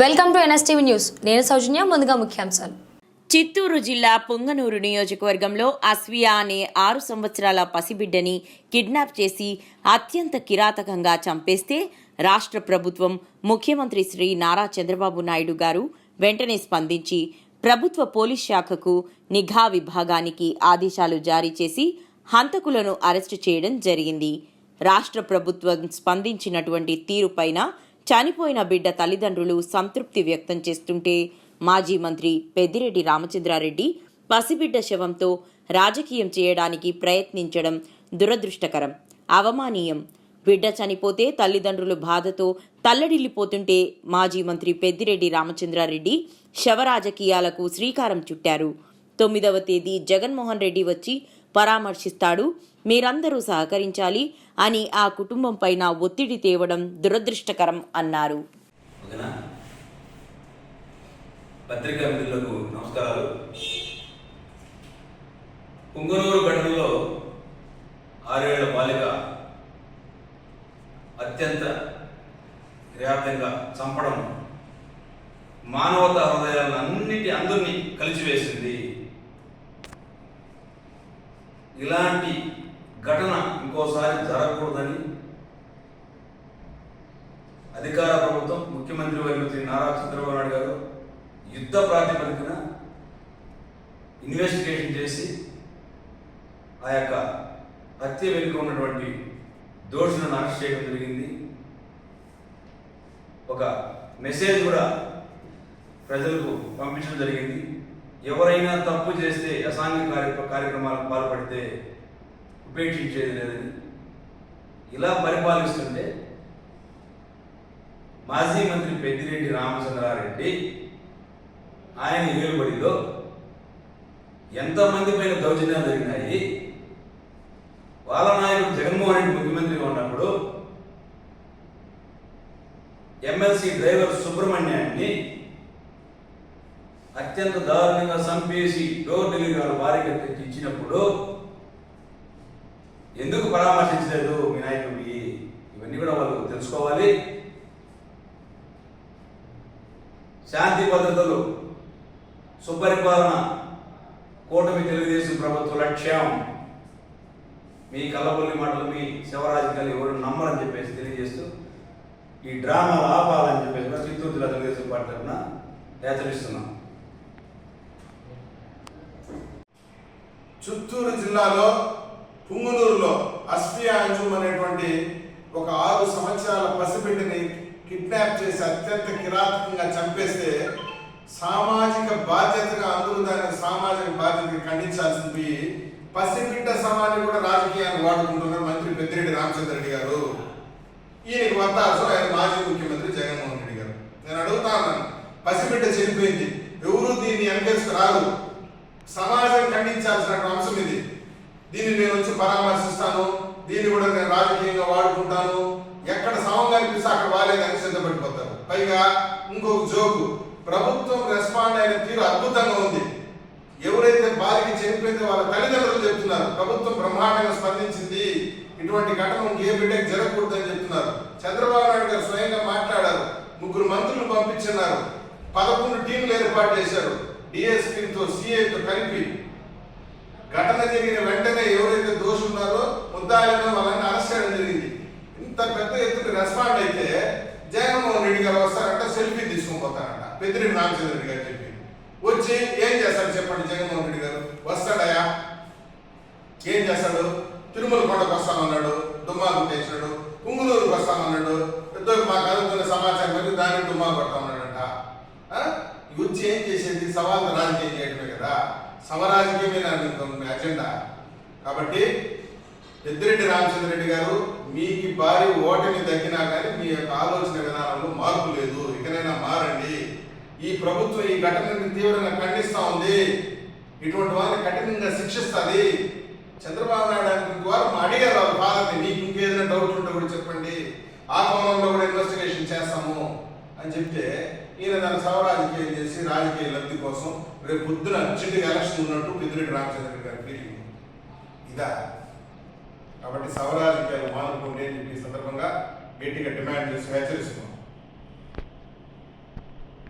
Welcome to NSTV news. నేను సౌజన్య ముందుగా ముఖ్యాంశాలు. చిత్తూరు జిల్లా పుంగనూరు నియోజకవర్గంలో అస్వియా అనే ఆరు సంవత్సరాల పసిబిడ్డని కిడ్నాప్ చేసి అత్యంత కిరాతకంగా చంపేస్తే రాష్ట్ర ప్రభుత్వం ముఖ్యమంత్రి శ్రీ నారా చంద్రబాబు నాయుడు గారు వెంటనే స్పందించి ప్రభుత్వ పోలీస్ శాఖకు నిఘా విభాగానికి ఆదేశాలు జారీ చేసి హంతకులను అరెస్టు చేయడం జరిగింది. రాష్ట్ర ప్రభుత్వం స్పందించినటువంటి తీరుపైన చనిపోయిన బిడ్డ తల్లిదండ్రులు సంతృప్తి వ్యక్తం చేస్తుంటే మాజీ మంత్రి పెద్దిరెడ్డి రామచంద్రారెడ్డి పసిబిడ్డ శవంతో రాజకీయం చేయడానికి ప్రయత్నించడం దురదృష్టకరం. అవమానీయం. బిడ్డ చనిపోతే తల్లిదండ్రులు బాధతో తల్లడిల్లిపోతుంటే మాజీ మంత్రి పెద్దిరెడ్డి రామచంద్రారెడ్డి శవ రాజకీయాలకు శ్రీకారం చుట్టారు. తొమ్మిదవ తేదీ జగన్మోహన్ రెడ్డి వచ్చి పరామర్శిస్తాడు. మీరందరూ సహకరించాలి అని ఆ కుటుంబం పైన ఒత్తిడి తేవడం దురదృష్టకరం అన్నారు. పత్రికా మిత్రులకు నమస్కారాలు. పుంగనూరు ఘటనలో ఆరేళ్ళ బాలిక అత్యంత కిరాతంగా చంపడం మానవత హృదయాలను అన్నిటి అందరినీ కలిసివేసింది. ఇలాంటి ఘటన ఇంకోసారి జరగకూడదని అధికార ప్రభుత్వం ముఖ్యమంత్రి వర్యులు శ్రీ నారా చంద్రబాబు నాయుడు గారు యుద్ధ ప్రాతిపదికన ఇన్వెస్టిగేషన్ చేసి ఆ యొక్క హత్య వెనుక ఉన్నటువంటి దోషులను అరెస్ట్ చేయడం జరిగింది. ఒక మెసేజ్ కూడా ప్రజలకు పంపించడం జరిగింది. ఎవరైనా తప్పు చేస్తే అసాంఘిక కార్య కార్యక్రమాలకు పాల్పడితే ఉపేక్షించేది లేదని ఇలా పరిపాలిస్తుంటే మాజీ మంత్రి పెద్దిరెడ్డి రామచంద్రారెడ్డి ఆయన ఏలుబడిలో ఎంతమంది పైన దౌర్జన్యాలు జరిగినాయి. వాళ్ళ నాయకుడు జగన్మోహన్ రెడ్డి ముఖ్యమంత్రిగా ఉన్నప్పుడు ఎమ్మెల్సీ డ్రైవర్ సుబ్రహ్మణ్యాన్ని అత్యంత దారుణంగా చంపేసి డోర్ డెలివరీ వాళ్ళ భార్యకి తెచ్చి ఇచ్చినప్పుడు ఎందుకు పరామర్శించలేదు మీ నాయకుడికి? ఇవన్నీ కూడా వాళ్ళు తెలుసుకోవాలి. శాంతి భద్రతలు సుపరిపాలన కూటమి తెలుగుదేశం ప్రభుత్వ లక్ష్యం. మీ కళ్ళబొల్లి మాటలు మీ శివరాజకాలు ఎవరు నమ్మరని చెప్పేసి తెలియజేస్తూ ఈ డ్రామాలు ఆపాలని చెప్పేసి కూడా చిత్తూరు జిల్లా తెలుగుదేశం పార్టీ తరఫున హెచ్చరిస్తున్నాం. చిత్తూరు జిల్లాలో పుంగునూరులో అస్ఫియా అంజుమ్ అనేటువంటి ఒక ఆరు సంవత్సరాల పసిబిడ్డని కిడ్నాప్ చేసి అత్యంత కిరాతకంగా చంపేస్తే సామాజిక బాధ్యతగా అందరూ దాని సామాజిక బాధ్యతగా ఖండించాల్సింది పసిబిడ్డ సమాజం కూడా రాజకీయాన్ని వాడుకుంటున్నారు మంత్రి పెద్దిరెడ్డి రామచంద్ర రెడ్డి గారు. ఈయనకి వత్తాసు ఆయన మాజీ ముఖ్యమంత్రి జగన్మోహన్ రెడ్డి గారు. నేను అడుగుతా ఉన్నాను పసిబిడ్డ చనిపోయింది ఎవరు దీన్ని వెనకేసుకురారు సమాజం ఖండించాల్సిన అంశం ఇది. దీన్ని నేను వచ్చి పరామర్శిస్తాను. దీన్ని కూడా నేను రాజకీయంగా వాడుకుంటాను. ఎక్కడ సమం కనిపిస్తే అక్కడ బాగాలేదని సిద్ధపడిపోతారు. పైగా ఇంకొక జోకు ప్రభుత్వం రెస్పాండ్ అయిన తీరు అద్భుతంగా ఉంది. ఎవరైతే బాలిక చనిపోయిందో వాళ్ళ తల్లిదండ్రులు చెప్తున్నారు ప్రభుత్వం బ్రహ్మాండంగా స్పందించింది ఇటువంటి ఘటన ఏ బిడ్డకి జరగకూడదని చెప్తున్నారు. చంద్రబాబు నాయుడు గారు స్వయంగా మాట్లాడారు ముగ్గురు మంత్రులు పంపించున్నారు పదకొండు టీంలు ఏర్పాటు చేశారు. డిఎస్పీతో సిఐతో కలిపి ఘటన జరిగిన వెంటనే ఎవరైతే దోషున్నారో ఉన్నారో ముద్దాయిలో వాళ్ళని అరెస్ట్ చేయడం జరిగింది. ఇంత పెద్ద ఎత్తున రెస్పాండ్ అయితే జగన్మోహన్ రెడ్డి గారు వస్తారంట సెల్ఫీ తీసుకొని పోతారంట. పెద్దిరెడ్డి రామచంద్ర రెడ్డి గారు చెప్పి. వచ్చి ఏం చేస్తాడు చెప్పండి జగన్మోహన్ రెడ్డి గారు? వస్తాడయా? ఏం చేస్తాడు? తిరుమల కొండకు వస్తామన్నాడు దుమ్మా కొట్టేసినాడు పుంగునూరుకు వస్తామన్నాడు పెద్ద మాకు అందుతున్న సమాచారం పెట్టి దాన్ని దుమ్మా కొడతామన్నాడంట ఆ? వచ్చి ఏం చేసేది? సవాల్ రాజకీయం చేయడమే కదా. సమరాజకీయమే నా అజెండా. కాబట్టి పెద్దిరెడ్డి రామచంద్ర రెడ్డి గారు మీకు భారీ ఓటమి తగ్గినా కానీ మీ యొక్క ఆలోచన విధానంలో మార్పు లేదు. ఇకనైనా మారండి. ఈ ప్రభుత్వం ఈ ఘటనని తీవ్రంగా ఖండిస్తూ ఉంది. ఇటువంటి వారిని కఠినంగా శిక్షిస్తుంది. చంద్రబాబు నాయుడు ద్వారా మా అడిగారు వాళ్ళ ఫాదర్ని మీకు ఇంకేదైనా డౌట్ ఉంటే కూడా చెప్పండి. ఆ కోణంలో కూడా ఇన్వెస్టిగేషన్ చేస్తాము. అని చెప్తే ఈయన దాన్ని సవరాజకీయం చేసి రాజకీయ లబ్ధి కోసం రేపు పొద్దున చిట్టుగా ఎలక్షన్ ఉన్నట్టు పెద్దిరెడ్డి రామచంద్ర గారి ఫీలింగ్ ఇదా. కాబట్టి సవరాజకీయాలు మానుకోండి అని చెప్పి సందర్భంగా గట్టిగా డిమాండ్ చేసి హెచ్చరిస్తున్నాం.